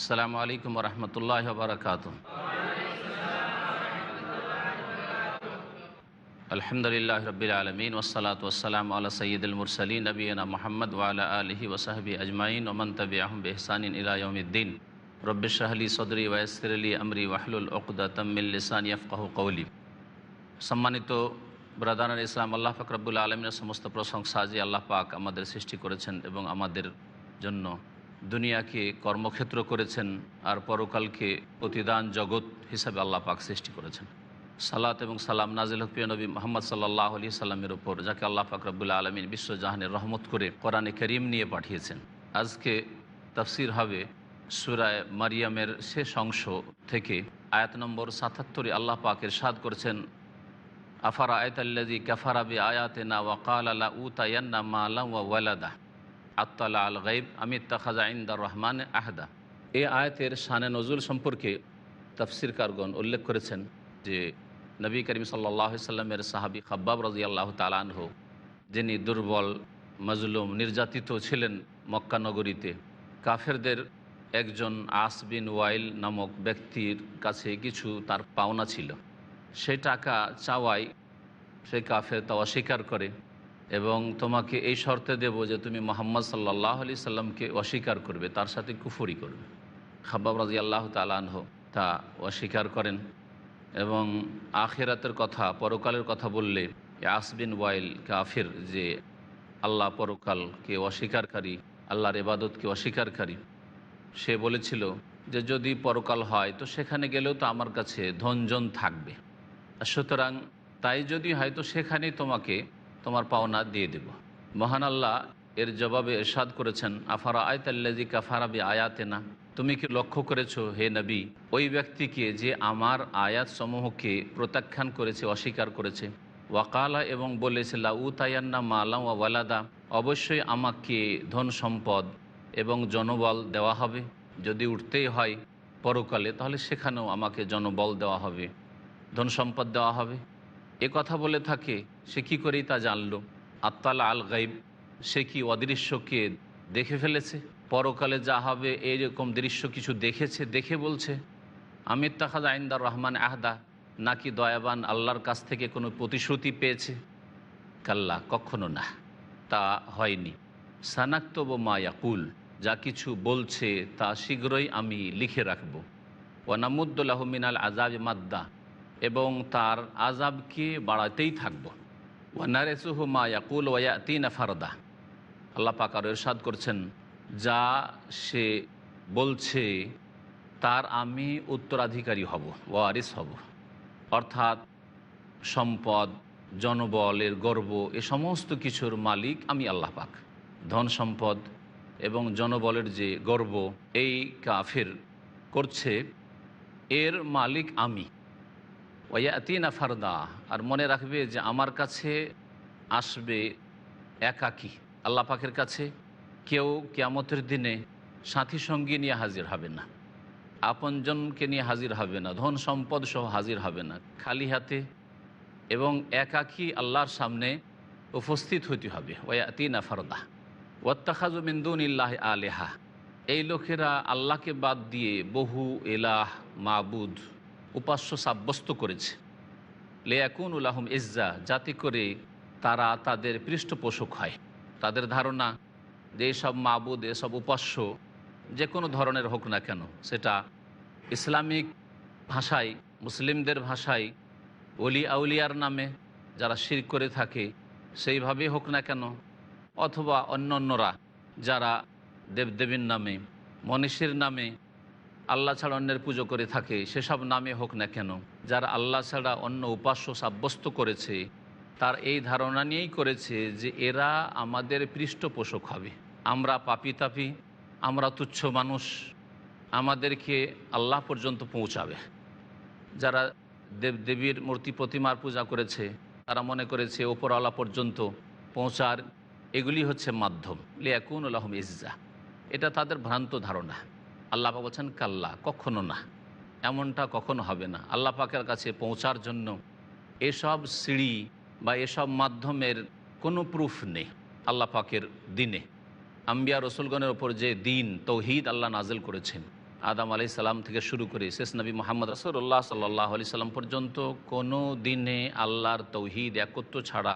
আসসালামু আলাইকুম রহমতুল্লাহ বারকাত আলহামদুলিল্লাহ রবিল আলমিন ওসালাত ওসালাম আল্লাহ সঈদুল মুরসলিন নবীনা মোহাম্মদ ওয়ালা আলহি ওসাহবি আজমাইন ওমন তবি আহম বেহসানিন ইলায়ুদ্দিন রব্বিশাহলি সদরি ওয়াসরলি আমরি ওয়াহলুল ওকদা তম্মিল্লিসান ইয়ফকাহ কৌলি সম্মানিত ব্রাদান ইসলাম, আল্লাহ ফকরবুল আলমিনের সমস্ত প্রশংসা যে আল্লাহ পাক আমাদের সৃষ্টি করেছেন এবং আমাদের জন্য দুনিয়াকে কর্মক্ষেত্র করেছেন আর পরকালকে প্রতিদান জগৎ হিসাবে আল্লাহ পাক সৃষ্টি করেছেন। সালাত এবং সালাম নাজিল হকপ্রিয় নবী মোহাম্মদ সাল্লাহ আলি সাল্লামের ওপর, যাকে আল্লাহ ফাকরাবুল্লা আলমিন বিশ্বজাহানের রহমত করে কোরআনে করিম নিয়ে পাঠিয়েছেন। আজকে তফসির হবে সুরায় মারিয়ামের শেষ অংশ থেকে আয়াত নম্বর সাতাত্তরে আল্লাহ পাকের সাদ করেছেন আফারা আয়তাল্লাজি কাফারাবি আয়াতে না ওয়াকাল আলা উতায়ান্না মা আলা ওয়া ওয়ালাদা আত্তালা আল গাইব আমিত তাখাজা ইন্দার রহমান আহদা। এই আয়াতের শানে নজরুল সম্পর্কে তফসির কারগণ উল্লেখ করেছেন যে নবী করিম সাল্লাহ সাল্লামের সাহাবি খাব্বাব রাজি আল্লাহ তালানহ যিনি দুর্বল, মজলুম, নির্যাতিত ছিলেন মক্কা নগরীতে, কাফেরদের একজন আসবিন ওয়াইল নামক ব্যক্তির কাছে কিছু তার পাওনা ছিল। সেই টাকা চাওয়াই সে কাফের তা অস্বীকার করে। এবং তোমাকে এই শর্তে দেব যে তুমি মোহাম্মদ সাল্লাহ আলি সাল্লামকে অস্বীকার করবে, তার সাথে কুফরি করবে। খাব্বাব রাজি আল্লাহ তালানহ তা অস্বীকার করেন এবং আখেরাতের কথা, পরকালের কথা বললে আসবিন ওয়াইল কাফির যে আল্লাহ পরকালকে অস্বীকারী, আল্লাহর এবাদতকে অস্বীকারী। সে বলেছিল যে যদি পরকাল হয় তো সেখানে গেলেও তো আমার কাছে ধনজন থাকবে। সুতরাং তাই যদি হয় তো সেখানেই তোমাকে তোমার পাওনা দিয়ে দেব। মহান আল্লাহ এর জবাবে এরশাদ করেছেন, আফারা আয়তাল্লাজি কাফারাবি আয়াতে না তুমি কি লক্ষ্য করেছ, হে নবী, ওই ব্যক্তিকে যে আমার আয়াত সমূহকে প্রত্যাখ্যান করেছে, অস্বীকার করেছে? ওয়াকালা এবং বলেছে লাউ তায়ান্না মালা ওয়ালাদা। অবশ্যই আমাকে ধন সম্পদ এবং জনবল দেওয়া হবে। যদি উঠতেই হয় পরকালে, তাহলে সেখানেও আমাকে জনবল দেওয়া হবে, ধন সম্পদ দেওয়া হবে। এ কথা বলে থাকে, সে কি করেই তা জানল? আত্মালা আল গাইব, সে কি অদৃশ্যকে দেখে ফেলেছে? পরকালে যা হবে এইরকম দৃশ্য কিছু দেখেছে, দেখে বলছে আমির তাহাজ আইন্দার রহমান আহদা, নাকি দয়াবান আল্লাহর কাছ থেকে কোনো প্রতিশ্রুতি পেয়েছে? কাল্লা, কখনো না, তা হয়নি। সানাক্তব মায়াকুল যা কিছু বলছে, তা শীঘ্রই আমি লিখে রাখব। ওয়ানামুদ্দুল্লাহ মিনাল আজাব মাদ্দা এবং তার আজাবকে বাড়াতেই থাকব। ওয়ানারেসুহ মা ইয়াকুল ওয়া তিন ফারদা। আল্লাহ পাকার এরশাদ করছেন, যা সে বলছে, তার আমি উত্তরাধিকারী হব, ওয়ারিস হব। অর্থাৎ সম্পদ জনবলের গর্ব, এ সমস্ত কিছুর মালিক আমি আল্লাহ পাক। ধন সম্পদ এবং জনবলের যে গর্ব, এই কাফের করছে, এর মালিক আমি। ওয়াতিনা ফারদা, আর মনে রাখবে যে আমার কাছে আসবে একাকি। আল্লাহ পাকের কাছে কেউ কেয়ামতের দিনে সাথী সঙ্গী নিয়ে হাজির হবে না, আপনজনকে নিয়ে হাজির হবে না, ধন সম্পদ সহ হাজির হবে না, খালি হাতে এবং একাকি আল্লাহর সামনে উপস্থিত হইতে হবে। ওয়াতিনা ফারদা ওয়াত্তাখাজুমিন্দুন ইল্লাহ আলেহা। এই লোকেরা আল্লাহকে বাদ দিয়ে বহু এলাহ, মাবুদ উপাস্য সাব্যস্ত করেছে। লেয়াকুন উল্লাহম ইজ্জা, যাতে করে তারা তাদের পৃষ্ঠপোষক হয়। তাদের ধারণা, যে এসব মাবুদ, এসব উপাস্য, যে কোনো ধরনের হোক না কেন, সেটা ইসলামিক ভাষায়, মুসলিমদের ভাষায় অলি আউলিয়ার নামে যারা শির করে থাকে, সেইভাবেই হোক না কেন, অথবা অন্য অন্যরা যারা দেবদেবীর নামে, মনীষীর নামে আল্লাহ ছাড়া অন্যের পুজো করে থাকে, সেসব নামে হোক না কেন, যারা আল্লাহ ছাড়া অন্য উপাস্য সাব্যস্ত করেছে, তার এই ধারণা নিয়েই করেছে যে এরা আমাদের পৃষ্ঠপোষক হবে। আমরা পাপি তাপি, আমরা তুচ্ছ মানুষ, আমাদেরকে আল্লাহ পর্যন্ত পৌঁছাবে। যারা দেবদেবীর মূর্তি প্রতিমার পূজা করেছে, তারা মনে করেছে ওপরওয়ালা পর্যন্ত পৌঁছার, এগুলি হচ্ছে মাধ্যম। লিয়াকুন আলহম ইজ্জা। এটা তাদের ভ্রান্ত ধারণা। আল্লাহ পাক বলছেন, কাল্লা, কখনো না। এমনটা কখনো হবে না। আল্লাহ পাকের কাছে পৌঁছার জন্য এসব সিঁড়ি বা এসব মাধ্যমের কোনো প্রুফ নেই আল্লাহ পাকের দিনে। আম্বিয়া রসুলগণের ওপর যে দিন, তৌহিদ আল্লাহ নাজেল করেছেন। আদাম আলি সাল্লাম থেকে শুরু করে শেষ নবী মোহাম্মদ রসুল্লাহ সাল্লাহ আলি সাল্লাম পর্যন্ত কোনো দিনে আল্লাহর তৌহিদ একত্র ছাড়া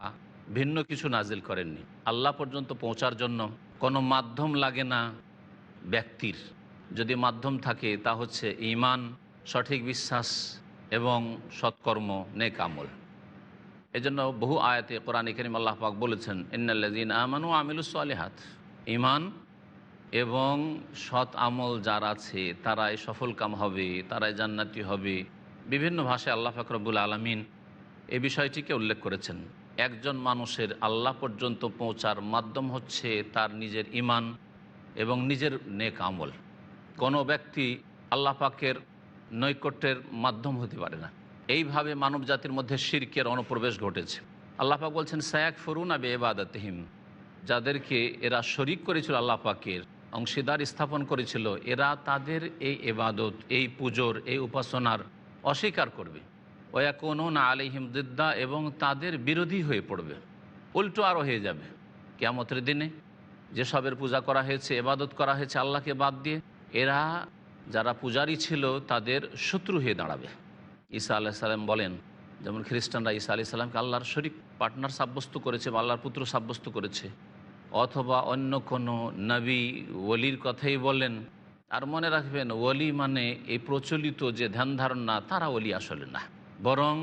ভিন্ন কিছু নাজিল করেননি। আল্লাহ পর্যন্ত পৌঁছার জন্য কোনো মাধ্যম লাগে না ব্যক্তির। যদি মাধ্যম থাকে, তা হচ্ছে ইমান সঠিক বিশ্বাস এবং সৎকর্ম, নেক আমল। এজন্য বহু আয়াতে কোরআন করিম আল্লাহ পাক বলেছেন ইন্নাল্লাদিন আমানু আমিলুস আলিহাত ইমান এবং সৎ আমল যার আছে, তারাই সফল কাম হবে, তারাই জান্নাতি হবে। বিভিন্ন ভাষায় আল্লাহ ফাকরবুল আলমিন এ বিষয়টিকে উল্লেখ করেছেন। একজন মানুষের আল্লাহ পর্যন্ত পৌঁছার মাধ্যম হচ্ছে তার নিজের ইমান এবং নিজের নেক আমল। কোনো ব্যক্তি আল্লাহ পাকের নৈকট্যের মাধ্যম হতে পারে না। এইভাবে মানব জাতির মধ্যে শিরকের অনুপ্রবেশ ঘটেছে। আল্লাহ পাক বলছেন সায়াক ফরুন আবে এবাদতহিম যাদেরকে এরা শরিক করেছিল আল্লাহ পাকের, অংশীদার স্থাপন করেছিল, এরা তাদের এই এবাদত এই পুজোর, এই উপাসনার অস্বীকার করবে। ওয়া কোনো না আলিহিম দিদ্দা, এবং তাদের বিরোধী হয়ে পড়বে। উল্টো আরও হয়ে যাবে। কেমতের দিনে যেসবের পূজা করা হয়েছে এবাদত করা হয়েছে আল্লাহকে বাদ দিয়ে এরা যারা পূজারী ছিল তাদের শত্রু হয়ে দাঁড়াবে। ঈসা আল্লাহ সাল্লাম বলেন, যেমন খ্রিস্টানরা ঈসা আলি সাল্লামকে আল্লাহর শরিক পার্টনার সাব্যস্ত করেছে বা আল্লাহর পুত্র সাব্যস্ত করেছে। অথবা অন্য কোনো নবী ওলির কথাই বলেন আর মনে রাখবেন ওলি মানে এই প্রচলিত যে ধ্যান ধারণা, তারা ওলি আসলে না। বরং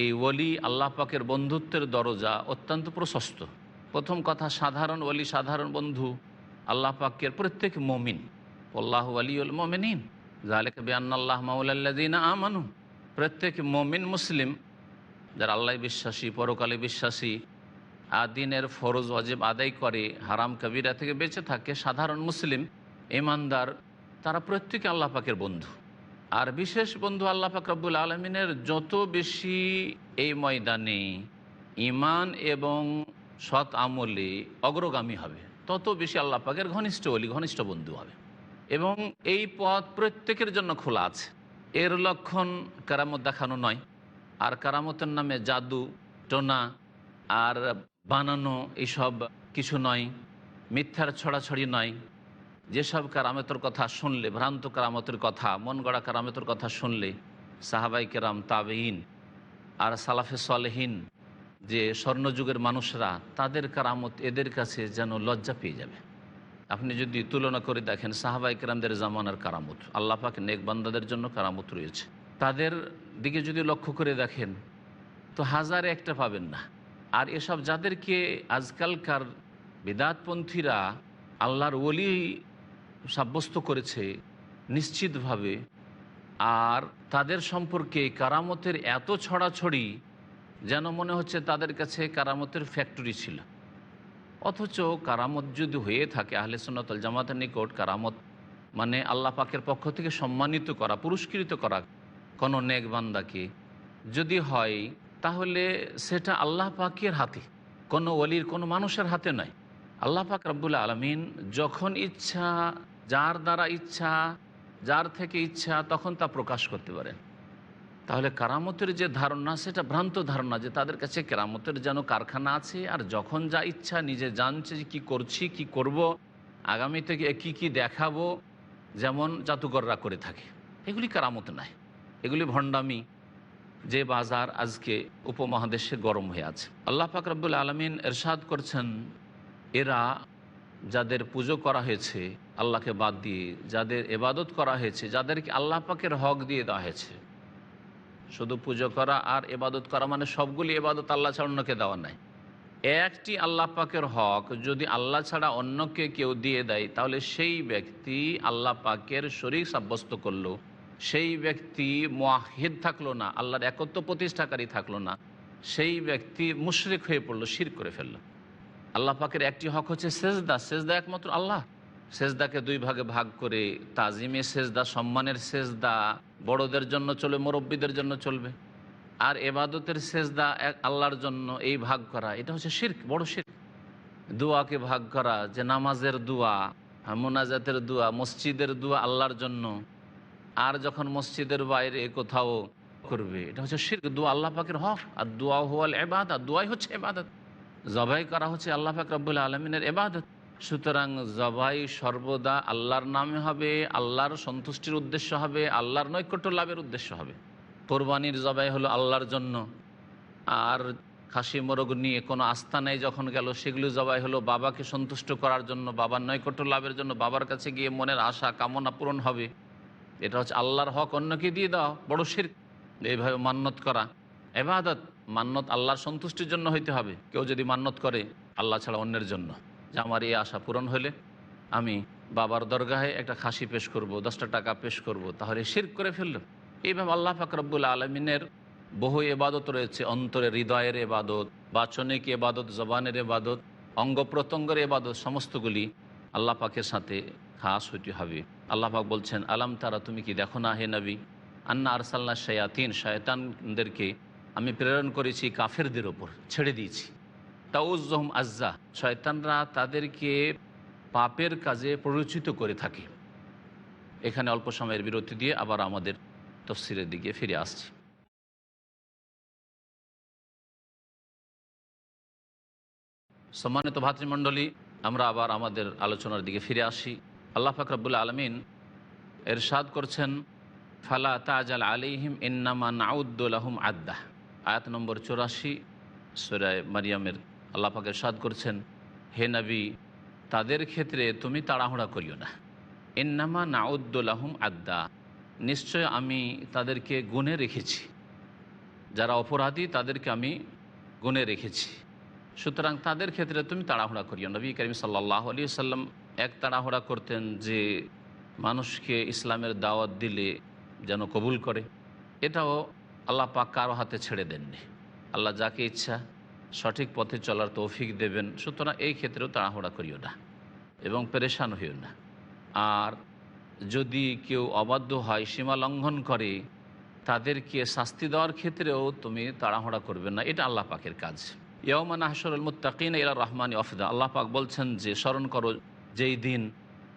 এই ওলি আল্লাহ পাকের বন্ধুত্বের দরজা অত্যন্ত প্রশস্ত। প্রথম কথা, সাধারণ ওলি, সাধারণ বন্ধু আল্লাহ পাকের প্রত্যেক মমিন। আল্লাহ আলিউল মমিনিন। জালেক বেআল্লাহ মাউলাল্লাদিন আমানু। প্রত্যেক মমিন মুসলিম, যারা আল্লাহ বিশ্বাসী, পরকালে বিশ্বাসী আদিনের ফরজ অজেব আদায় করে, হারাম কবিরা থেকে বেঁচে থাকে সাধারণ মুসলিম ইমানদার তারা প্রত্যেকে আল্লাহ পাকের বন্ধু। আর বিশেষ বন্ধু আল্লাহ পাক রব্বুল আলমিনের যত বেশি এই ময়দানে ইমান এবং সৎ আমলে অগ্রগামী হবে, তত বেশি আল্লাহ পাকের ঘনিষ্ঠ অলি ঘনিষ্ঠ বন্ধু হবে। এবং এই পথ প্রত্যেকের জন্য খোলা আছে। এর লক্ষণ কারামত দেখানো নয়। আর কারামতের নামে জাদু, টোনা আর বানানো এইসব কিছু নয়। মিথ্যার ছড়াছড়ি নয়। যেসব কারামতের কথা শুনলে, ভ্রান্ত কারামতের কথা, মন গড়া কারামতের কথা শুনলে, সাহাবাই কেরাম তাবেইন আর সালাফে সলেহীন, যে স্বর্ণযুগের মানুষরা, তাদের কারামত এদের কাছে যেন লজ্জা পেয়ে যাবে। আপনি যদি তুলনা করে দেখেন সাহাবাই কেরামদের জামানার কারামত, আল্লাহ পাক নেকবান্দাদের জন্য কারামত রয়েছে। তাদের দিকে যদি লক্ষ্য করে দেখেন, তো হাজারে একটা পাবেন না। আর এসব যাদেরকে আজকালকার বেদাতপন্থীরা আল্লাহর ওলি সাব্যস্ত করেছে, নিশ্চিতভাবে, আর তাদের সম্পর্কে কারামতের এত ছড়াছড়ি, যেন মনে হচ্ছে তাদের কাছে কারামতের ফ্যাক্টরি ছিল। অথচ কারামত যদি হয়ে থাকে, আহলে সন্ন্যতল জামাতের নিকট কারামত মানে আল্লাহ পাকের পক্ষ থেকে সম্মানিত করা, পুরস্কৃত করা কোনো নেক বান্দাকে যদি হয়, তাহলে সেটা আল্লাহ পাকের হাতে, কোনো অলির কোনো মানুষের হাতে নয়। আল্লাহ পাক রব্বুল আলমিন যখন ইচ্ছা, যার দ্বারা ইচ্ছা, যার থেকে ইচ্ছা, তখন তা প্রকাশ করতে পারেন। তাহলে কারামতের যে ধারণা, সেটা ভ্রান্ত ধারণা যে তাদের কাছে কেরামতের যেন কারখানা আছে আর যখন যা ইচ্ছা নিজে জানছে যে কী করছি, কি করব, আগামী থেকে কি কি দেখাবো, যেমন জাতুকররা করে থাকে। এগুলি কারামত নাই এগুলি ভণ্ডামি যে বাজার আজকে উপমহাদেশে গরম হয়ে আছে। আল্লাহ পাক রব্বুল আলমিন এরশাদ করছেন, এরা যাদের পুজো করা হয়েছে আল্লাহকে বাদ দিয়ে, যাদের এবাদত করা হয়েছে, যাদেরকে আল্লাহ পাকের হক দিয়ে দেওয়া হয়েছে শুধু পুজো করা আর এবাদত করা মানে সবগুলি এবাদত আল্লাহ ছাড়া অন্যকে দেওয়া নাই। একটি আল্লাহ পাকের হক যদি আল্লাহ ছাড়া অন্যকে কেউ দিয়ে দেয়, তাহলে সেই ব্যক্তি আল্লাহ পাকের শরীর সাব্যস্ত করল। সেই ব্যক্তি মোয়াহিদ থাকল না, আল্লাহর একত্র প্রতিষ্ঠাকারী থাকল না। সেই ব্যক্তি মুশরিক হয়ে পড়ল, শির করে ফেলল। আল্লাহ পাকের একটি হক হচ্ছে সেজদা সেজদা একমাত্র আল্লাহ। সেজদাকে দুই ভাগে ভাগ করে তাজিমে সেজদা, সম্মানের সেজদা, বড়দের জন্য চলবে, মুরব্বীদের জন্য চলবে। আর এবাদতের সেজদা এক আল্লাহর জন্য এই ভাগ করা, এটা হচ্ছে শির্ক, বড় শির্ক। দোয়াকে ভাগ করা, যে নামাজের দোয়া, মোনাজাতের দোয়া, মসজিদের দোয়া আল্লাহর জন্য। আর যখন মসজিদের বাইরে কোথাও করবে, এটা হচ্ছে শির্ক, দোয়া আল্লাহ পাকের হক। আর দোয়া হওয়াল এবাদত দোয়াই হচ্ছে এবাদত জবাই করা হচ্ছে আল্লাহ পাক রব্বুল আলমিনের এবাদত সুতরাং জবাই সর্বদা আল্লাহর নামে হবে, আল্লাহর সন্তুষ্টির উদ্দেশ্য হবে, আল্লাহর নৈকট্য লাভের উদ্দেশ্য হবে। কোরবানির জবাই হলো আল্লাহর জন্য। আর খাসি মোরগ নিয়ে কোনো আস্থা নেই যখন গেল, সেগুলো জবাই হলো বাবাকে সন্তুষ্ট করার জন্য, বাবার নৈকট্য লাভের জন্য, বাবার কাছে গিয়ে মনের আশা, কামনা পূরণ হবে। এটা হচ্ছে আল্লাহর হক, অন্যকে দিয়ে দাও, বড় শির। এইভাবে মান্যত করা। এবাদত মান্যত আল্লাহর সন্তুষ্টির জন্য হইতে হবে। কেউ যদি মান্যত করে, আল্লাহ ছাড়া অন্যের জন্য। যে আমার এই আশা পূরণ হলে আমি বাবার দরগাহে একটা খাসি পেশ করব, দশটা টাকা পেশ করব, তাহলে শির করে ফেলল। এইভাবে আল্লাহ ফাকরবুল আলমিনের বহু এবাদত রয়েছে অন্তরের হৃদয়ের এবাদত বাচনিক এবাদত জবানের এবাদত অঙ্গ প্রত্যঙ্গের এবাদত সমস্তগুলি আল্লাহ পাকের সাথে খাস হইতে হবে। আল্লাহ পাক বলছেন, আলাম তারা, তুমি কি দেখো না হে নবী? আন্না আরসাল্লা শায়াতিন, শায়তানদেরকে আমি প্রেরণ করেছি কাফেরদের ওপর, ছেড়ে দিয়েছি। তাউজহম আজ্জা, শয়তানরা তাদেরকে পাপের কাজে প্ররোচিত করে থাকে। এখানে অল্প সময়ের বিরতি দিয়ে আবার আমাদের তফসিরের দিকে ফিরে আসছি। সম্মানিত ভাতৃমণ্ডলী, আমরা আবার আমাদের আলোচনার দিকে ফিরে আসি। আল্লাহ ফাকরাবুল আলমিন এরশাদ করছেন, ফালা তাজ তাজাল আলিহিম ইন্নামা নাউদ্দুলাহম আদ্দাহ আয়াত নম্বর চৌরাশি সুরায় মারিয়ামের আল্লাহ পাক এরশাদ করছেন, হে নবী, তাদের ক্ষেত্রে তুমি তাড়াহুড়া করিও না। ইন্নামা নাউদ্দুলাহম আদ্দা, নিশ্চয় আমি তাদেরকে গুনে রেখেছি। যারা অপরাধী, তাদেরকে আমি গুনে রেখেছি। সুতরাং তাদের ক্ষেত্রে তুমি তাড়াহুড়া করিও। নবী করিম সাল্লাহ আলী সাল্লাম এক তাড়াহুড়া করতেন যে, মানুষকে ইসলামের দাওয়াত দিলে যেন কবুল করে। এটাও আল্লাহ পাক কারও হাতে ছেড়ে দেননি। আল্লাহ যাকে ইচ্ছা সঠিক পথে চলার তৌফিক দেবেন, সুতরাং এই ক্ষেত্রেও তাড়াহুড়া করিও না এবং পেরেশান হইও না। আর যদি কেউ অবাধ্য হয়, সীমা লঙ্ঘন করে, তাদেরকে শাস্তি দেওয়ার ক্ষেত্রেও তুমি তাড়াহুড়া করবে না। এটা আল্লাহ পাকের কাজ। ইয়মান আহসরুল মুত্তাকিন ইলা রহমানি অফদা। আল্লাহ পাক বলছেন যে, স্মরণ করো, যেই দিন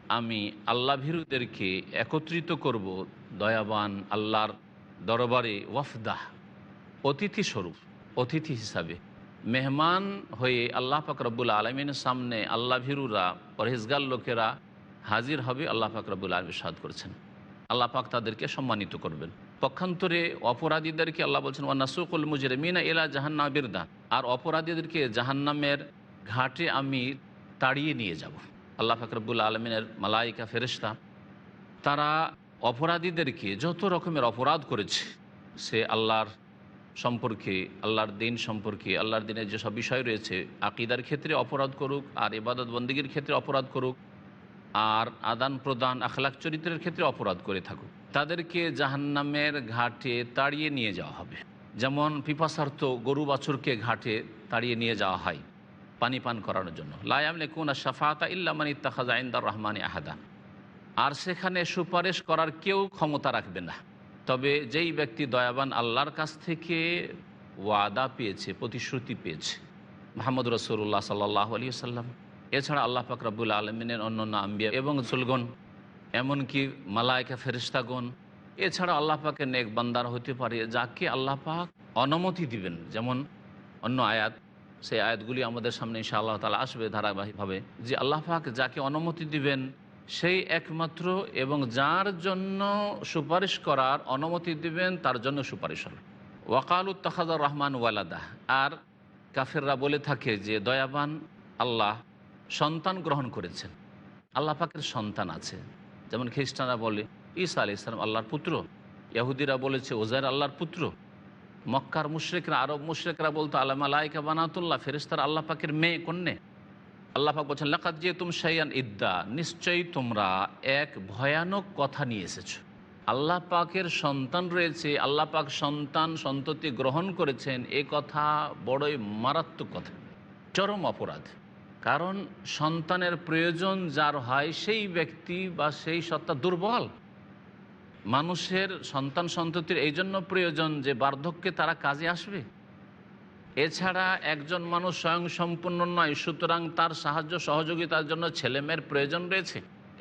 আমি আল্লাহ ভীরুদেরকে একত্রিত করব, দয়াবান আল্লাহর দরবারে ওয়ফদাহ, অতিথি স্বরূপ, অতিথি হিসাবে। মেহমান হয়ে আল্লাহ পাক রব্বুল আলমিনের সামনে আল্লাহ ভীরুরা, পরহেজগার লোকেরা হাজির হবে আল্লাহ পাক রব্বুল আলমী সাদ করছেন। আল্লাহ পাক তাদেরকে সম্মানিত করবেন। পক্ষান্তরে অপরাধীদেরকে আল্লাহ বলছেন ওয়ানাসুকুল মুজরিমিনা এলা জাহান্না বিরদা। আর অপরাধীদেরকে জাহান্নামের ঘাটে আমি তাড়িয়ে নিয়ে যাব। আল্লাহ ফাকরবুল আলমিনের মালাইকা ফেরিস্তা তারা অপরাধীদেরকে যত রকমের অপরাধ করেছে, সে আল্লাহর সম্পর্কে, আল্লাহর দিন সম্পর্কে, আল্লাহর দিনের যেসব বিষয় রয়েছে, আকিদার ক্ষেত্রে অপরাধ করুক, আর ইবাদত বন্দীগীর ক্ষেত্রে অপরাধ করুক, আর আদান প্রদান আখলাক চরিত্রের ক্ষেত্রে অপরাধ করে থাকুক, তাদেরকে জাহান্নামের ঘাটে তাড়িয়ে নিয়ে যাওয়া হবে। যেমন পিপাসার্থ গরু বাছুরকে ঘাটে তাড়িয়ে নিয়ে যাওয়া হয়, পানি পান করানোর জন্য। লায়ামলে কুনা শাফাতা ইল্লামান ইত্তাখাজা ইন্দার রহমানি আহাদা। আর সেখানে সুপারিশ করার কেউ ক্ষমতা রাখবে না। তবে যেই ব্যক্তি দয়াবান আল্লাহর কাছ থেকে ওয়াদা পেয়েছে, প্রতিশ্রুতি পেয়েছে, মোহাম্মদ রসুল্লাহ সাল্লাহ আলী সাল্লাম এছাড়া আল্লাহ পাক রব্বুল আলমিনের অন্যান্য আম্বিয়া এবং সুলগন এমনকি মালায়কা ফেরিস্তাগণ এছাড়া আল্লাহ পাকের নেক বান্দার হতে পারে যাকে আল্লাহ পাক অনুমতি দিবেন। যেমন অন্য আয়াত, সেই আয়াতগুলি আমাদের সামনে ইনশা আল্লাহ তালা আসবে ধারাবাহিকভাবে, যে আল্লাহ পাক যাকে অনুমতি দিবেন সেই একমাত্র এবং যার জন্য সুপারিশ করার অনুমতি দিবেন, তার জন্য সুপারিশ হবে ওয়াকাল উত্তাখাজার রহমান ওয়ালাদা। আর কাফেররা বলে থাকে যে, দয়াবান আল্লাহ সন্তান গ্রহণ করেছেন। আল্লাহ পাকের সন্তান আছে। যেমন খ্রিস্টানরা বলে, ঈসা আলি ইসলাম আল্লাহর পুত্র। ইয়াহুদিরা বলেছে ওজার আল্লাহর পুত্র। মক্কার মুশ্রেকরা, আরব মুশ্রেকরা বলতো আল্লাহ মালাইকা বানাতুল্লাহ ফেরিস্তার আল্লাহ পাকের মেয়ে, কন্যে। আল্লাহ পাক বলছেন লাকাত যে তুম সাইয়ান ইদ্দা। নিশ্চয়ই তোমরা এক ভয়ানক কথা নিয়ে এসেছ। আল্লাহ পাকের সন্তান রয়েছে, আল্লাহ পাক সন্তান সন্ততি গ্রহণ করেছেন, এ কথা বড়ই মারাত্মক কথা, চরম অপরাধ। কারণ সন্তানের প্রয়োজন যার হয় সেই ব্যক্তি বা সেই সত্তা দুর্বল। মানুষের সন্তান সন্ততির এই জন্য প্রয়োজন যে বার্ধক্যে তারা কাজে আসবে। এছাড়া একজন মানুষ স্বয়ং সম্পূর্ণ নয়, সুতরাং তার সাহায্য সহযোগিতার জন্য ছেলেমেয়ের প্রয়োজন রয়েছে।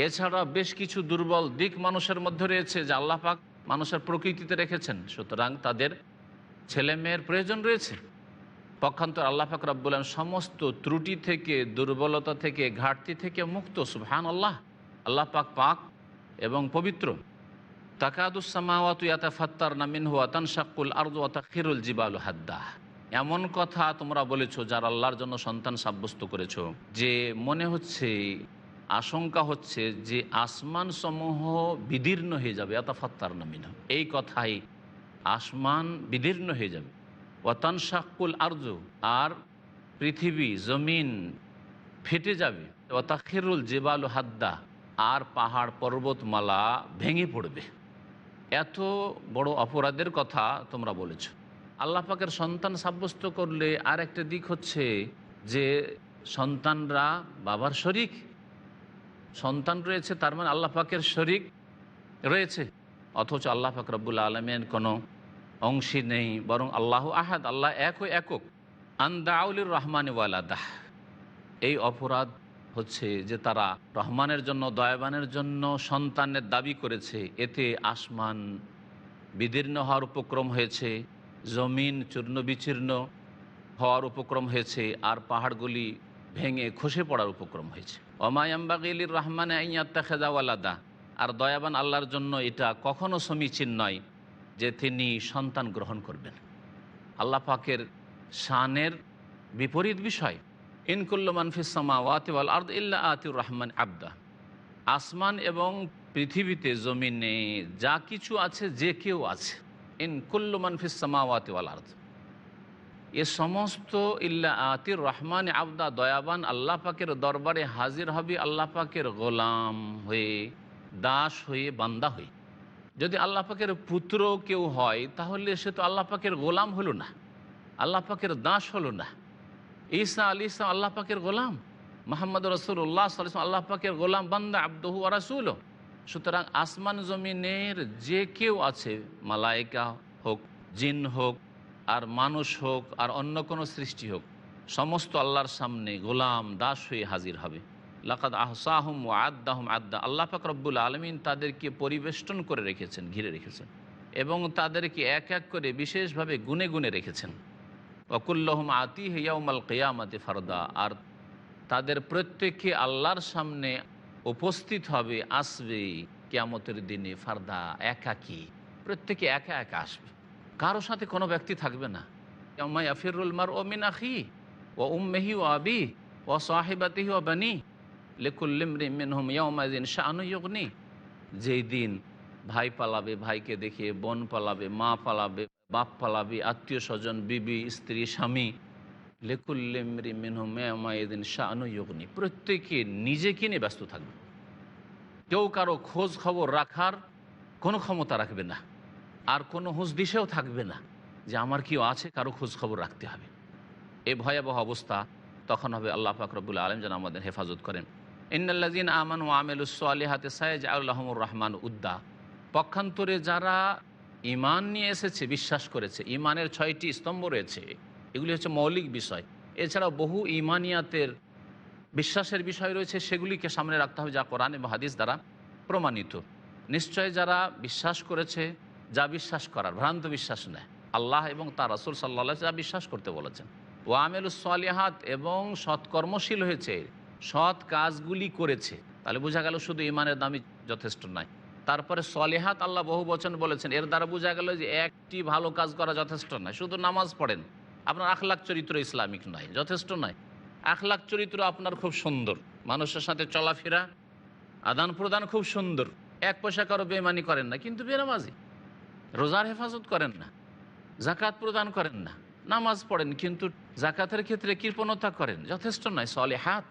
এছাড়া বেশ কিছু দুর্বল দিক মানুষের মধ্যে রয়েছে যা আল্লাহ পাক মানুষের প্রকৃতিতে রেখেছেন, সুতরাং তাদের ছেলেমেয়ের প্রয়োজন রয়েছে। পক্ষান্তর আল্লাহ পাক রব্বুল সমস্ত ত্রুটি থেকে, দুর্বলতা থেকে, ঘাটতি থেকে মুক্ত সুবহান আল্লাহ আল্লাহ পাক পাক এবং পবিত্র। তাকাদুসামাওয়াতু ইয়াতা ফাত্তার নামিন হুয়া তানশাকুল আর্দু তাখিরুল জিবাল হাদ্দাহ। এমন কথা তোমরা বলেছ যার আল্লাহর জন্য সন্তান সাব্যস্ত করেছ। যে মনে হচ্ছে, আশঙ্কা হচ্ছে যে আসমান সমূহ বিদীর্ণ হয়ে যাবে। এত ফাত্তার নামিন এই কথাই আসমান বিদীর্ণ হয়ে যাবে। ওয়াতান শাকুল আর্য। আর পৃথিবী, জমিন ফেটে যাবে। ওয়াতাখিরুল জেবালু হাদ্দা। আর পাহাড় পর্বতমালা ভেঙে পড়বে। এত বড় অপরাধের কথা তোমরা বলেছ। আল্লাহ পাকের সন্তান সাব্যস্ত করলে আর একটা দিক হচ্ছে যে সন্তানরা বাবার শরিক, সন্তান রয়েছে, তার মানে আল্লাহ পাকের শরিক রয়েছে। অথচ আল্লাহ পাক রব্বুল আলমের কোনো অংশী নেই, বরং আল্লাহ আহাদ, আল্লাহ এক ও একক। আন্দাউলির রহমান ওয়ালাদাহ। এই অপরাধ হচ্ছে যে তারা রহমানের জন্য, দয়াবানের জন্য সন্তানের দাবি করেছে। এতে আসমান বিদীর্ণ হওয়ার উপক্রম হয়েছে। জমিন চূর্ণ বিচীর্ণ হওয়ার উপক্রম হয়েছে, আর পাহাড়গুলি ভেঙে খসে পড়ার উপক্রম হয়েছে। অমায়াম্বাগিলির রহমান আইয়াত্তা খেজাওয়ালাদা আর দয়াবান আল্লাহর জন্য এটা কখনো সমীচীন নয় যে তিনি সন্তান গ্রহণ করবেন। আল্লাহ পাকের শানের বিপরীত বিষয় ইনকুল্ল মানফিসামা ওয়াতিওয়াল আর্দ ইল্লা আতিউর রহমান আবদা, আসমান এবং পৃথিবীতে জমিনে যা কিছু আছে, যে কেউ আছে। মানফিসামা ওয়াতিওয়াল আর্দ। এ সমস্ত ইল্লা আতির রহমান আবদা দয়াবান আল্লাহ পাকের দরবারে হাজির হবে আল্লাহ পাকের গোলাম হয়ে, দাস হয়ে, বান্দা হয়ে। যদি আল্লাহ পাকের পুত্র কেউ হয়, তাহলে সে তো আল্লাহ পাকের গোলাম হলো না, আল্লাহ পাকের দাস হলো না। ঈসা আলী ইসলাম আল্লাহ পাকের গোলাম, মোহাম্মদ রসুল্লাহ আল্লাহ পাকের গোলাম, বান্দা, আব্দহু রাসুল সুতরাং আসমান জমিনের যে কেউ আছে, মালাইকা হোক, জিন হোক, আর মানুষ হোক, আর অন্য কোনো সৃষ্টি হোক, সমস্ত আল্লাহর সামনে গোলাম, দাস হয়ে হাজির হবে। লাকাদ আহসাহম ও আদাহম আদা আল্লাহ পাক রব্বুল আলমিন তাদেরকে পরিবেষ্টন করে রেখেছেন, ঘিরে রেখেছেন, এবং তাদেরকে এক এক করে বিশেষভাবে গুনে গুনে রেখেছেন। অকুল্লহম আতি হিয়াউমাল কেয়ামাতে ফারদা। আর তাদের প্রত্যেককে আল্লাহর সামনে উপস্থিত হবে, আসবে কেয়ামতের দিনে ফারদা, একাকি। প্রত্যেকে একা একা আসবে। কারও সাথে কোনো ব্যক্তি থাকবে না। আফিরুল মার ও আখি ও উম্মেহি ও আবি ও সাহেবাতিহি ও বানি। লেকুল্লিমিন ইয়ামাদিন শাহানুয়গ্নি যেই দিন ভাই পালাবে, ভাইকে দেখে বোন পালাবে, মা পালাবে, বাপ পালাবে, আত্মীয় স্বজন, বিবি, স্ত্রী, স্বামী লেকুল্লিমরি মিনহুমায়দিন শাহানুয়গ্নি প্রত্যেকে নিজেকে নিয়ে ব্যস্ত থাকবে। কেউ কারও খোঁজ খবর রাখার কোনো ক্ষমতা রাখবে না। আর কোনো হুঁশ দিশেও থাকবে না যে আমার কেউ আছে, কারও খোঁজ খবর রাখতে হবে। এ ভয়াবহ অবস্থা। তখন হবে আল্লাহ ফাকরবুল আলম যেন আমাদের হেফাজত করেন। ইন্নাল্লাজিন আমান ও আমেলুসলিহাতে সাইজ আল্লাহমুর রহমান উদ্দা। পক্ষান্তরে যারা ইমান নিয়ে এসেছে, বিশ্বাস করেছে ইমানের ছয়টি স্তম্ভ রয়েছে এগুলি হচ্ছে মৌলিক বিষয়। এছাড়া বহু ইমানিয়াতের বিশ্বাসের বিষয় রয়েছে, সেগুলিকে সামনে রাখতে হবে যা কোরআন এবং হাদিস দ্বারা প্রমাণিত। নিশ্চয় যারা বিশ্বাস করেছে, যা বিশ্বাস করার, ভ্রান্ত বিশ্বাস নেয়। আল্লাহ এবং তার রসুল সাল্লাহ যা বিশ্বাস করতে বলেছেন। ওয়ামেলুসলিহাত এবং সৎকর্মশীল হয়েছে, সৎ কাজগুলি করেছে। তাহলে বোঝা গেল শুধু ইমানের দামই যথেষ্ট নয়। তারপরে সলেহাত আল্লাহ বহু বচন বলেছেন, এর দ্বারা বোঝা গেল যে একটি ভালো কাজ করা যথেষ্ট নয়, শুধু নামাজ পড়েন। আপনার আখলাখ চরিত্র ইসলামিক নয়, যথেষ্ট নয়। আখলাখ চরিত্র আপনার খুব সুন্দর। মানুষের সাথে চলাফেরা, আদান প্রদান খুব সুন্দর। এক পয়সা কারও বেমানি করেন না, কিন্তু বেনামাজি। রোজার হেফাজত করেন না জাকাত প্রদান করেন না, নামাজ পড়েন, কিন্তু জাকাতের ক্ষেত্রে কৃপণতা করেন। যথেষ্ট নয় সলে হাত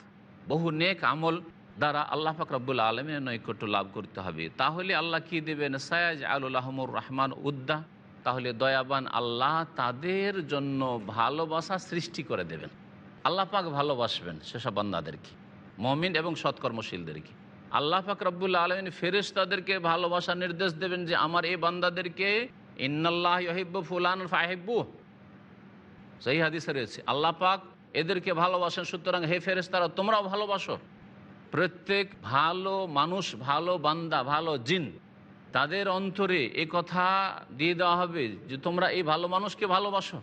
বহু নেক আমল দ্বারা আল্লাহ ফাকরাবুল আলমের নৈকট্য লাভ করতে হবে। তাহলে আল্লাহ কি দেবেন? সায়াজ আলুল্লাহমুর রহমান উদ্দা। তাহলে দয়াবান আল্লাহ তাদের জন্য ভালোবাসা সৃষ্টি করে দেবেন। আল্লাহ পাক ভালোবাসবেন সেসব বান্দাদেরকে, মমিন এবং সৎকর্মশীলদেরকে। আল্লাহ পাক রব্বুল্লা আলমিন ফেরেস তাদেরকে ভালোবাসার নির্দেশ দেবেন যে, আমার এই বান্দাদেরকে ইন্নাল্লাহ ইহিব্বু ফুলান ফাহেব্বু। সেই হাদিসে রয়েছে, আল্লাহ পাক এদেরকে ভালোবাসেন, সুতরাং হে ফেরেস তারা তোমরাও ভালোবাসো। প্রত্যেক ভালো মানুষ, ভালো বান্দা, ভালো জিন তাদের অন্তরে এ কথা দিয়ে দেওয়া হবে যে তোমরা এই ভালো মানুষকে ভালোবাসো।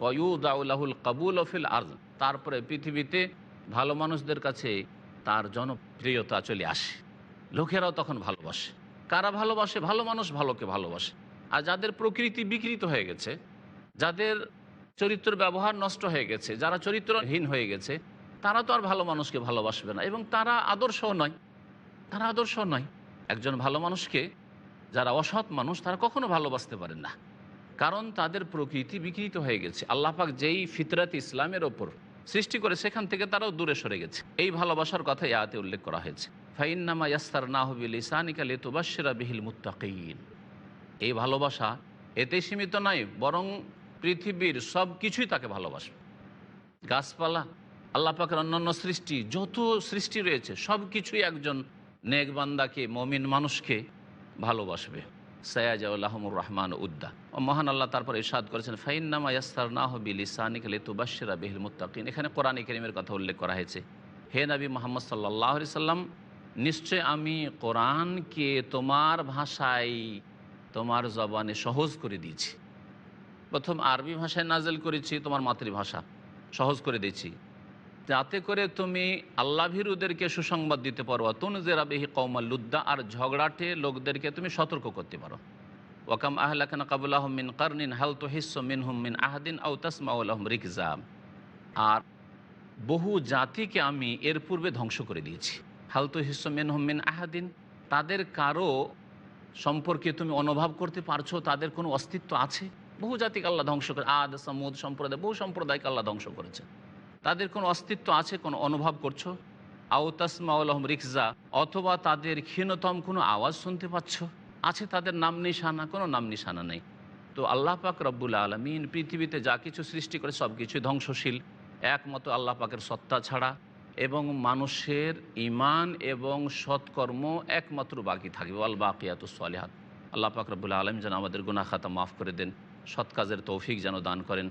ওয়ুদাউল্লাহুল কাবুল অফিল আর তারপরে পৃথিবীতে ভালো মানুষদের কাছে তার জনপ্রিয়তা চলে আসে। লোকেরাও তখন ভালোবাসে। কারা ভালোবাসে? ভালো মানুষ ভালোকে ভালোবাসে। আর যাদের প্রকৃতি বিকৃত হয়ে গেছে, যাদের চরিত্র ব্যবহার নষ্ট হয়ে গেছে, যারা চরিত্রহীন হয়ে গেছে, তারা তো আর ভালো মানুষকে ভালোবাসবে না। এবং তারা আদর্শ নয়। তারা আদর্শ নয়। একজন ভালো মানুষকে যারা অসৎ মানুষ, তারা কখনো ভালোবাসতে পারেন না। কারণ তাদের প্রকৃতি বিকৃত হয়ে গেছে। আল্লাপাক যেই ফিতরাত ইসলামের ওপর সৃষ্টি করে, সেখান থেকে তারাও দূরে সরে গেছে। এই ভালোবাসার কথা ইয়াতে উল্লেখ করা হয়েছে। ফাইন্নামা ইয়াস্তার নাহবিল ইসানিকা লেতুবাসিরা বিহিল মুত্তাকিন। এই ভালোবাসা এতে সীমিত নয়, বরং পৃথিবীর সব কিছুই তাকে ভালোবাসবে গাছপালা, আল্লাহ পাকের অন্যান্য সৃষ্টি, যত সৃষ্টি রয়েছে সব কিছুই একজন নেকবান্দাকে, মমিন মানুষকে ভালোবাসবে। সয়াজাউল্লাহমুর রহমান উদ্দা। ও মহান আল্লাহ তারপর ইরশাদ করেছেন, ফাইন্নামা ইয়াস্তার না হবিল ইসানিক লেতুবাসিরা বিহিল মুত্তাকিন। এখানে কোরআন করিমের কথা উল্লেখ করা হয়েছে। হে নবী মোহাম্মদ সাল্লাহ সাল্লাম, নিশ্চয় আমি কোরআনকে তোমার ভাষায়, তোমার জবানে সহজ করে দিয়েছি। প্রথম আরবি ভাষায় নাজেল করেছি, তোমার মাতৃভাষা সহজ করে দিয়েছি। যাতে করে তুমি আল্লাহ ভীরুদেরকে সুসংবাদ দিতে পারো। তুনজেরা বেহি কৌমাল্লুদ্দা আর ঝগড়াটে লোকদেরকে তুমি সতর্ক করতে পারো। ওয়াকাম আহলাকান কাবুল্লাহ মিন কারনিন, হাল তো হিস্স মিন হুম মিন আহদিন আউ তাসমাউল্লাহম রিকজাম। আর বহু জাতিকে আমি এর পূর্বে ধ্বংস করে দিয়েছি। হাল তো হিস্স মিন হুম মিন আহাদিন, তাদের কারও সম্পর্কে তুমি অনুভব করতে পারছ, তাদের কোনো অস্তিত্ব আছে? বহু জাতিকে আল্লাহ ধ্বংস করে, আদ, সামুদ সম্প্রদায়, বহু সম্প্রদায়কে আল্লাহ ধ্বংস করেছে। তাদের কোনো অস্তিত্ব আছে, কোনো অনুভব করছ? আউতাসমাউলহম রিক্সা অথবা তাদের ক্ষীণতম কোনো আওয়াজ শুনতে পাচ্ছ? আছে তাদের নাম নিশানা, কোনো নাম নিশানা নেই। তো আল্লাহ পাক রব্বুল আলমিন পৃথিবীতে যা কিছু সৃষ্টি করে সব কিছুই ধ্বংসশীল। একমতো আল্লাহ পাকের সত্তা ছাড়া। এবং মানুষের ইমান এবং সৎকর্ম একমাত্র বাকি থাকবে। আল বাকিয়াত সালেহাত। আল্লাহ পাক রব্বুল আলম যেন আমাদের গুনা খাতা মাফ করে দেন। সৎ কাজের তৌফিক যেন দান করেন।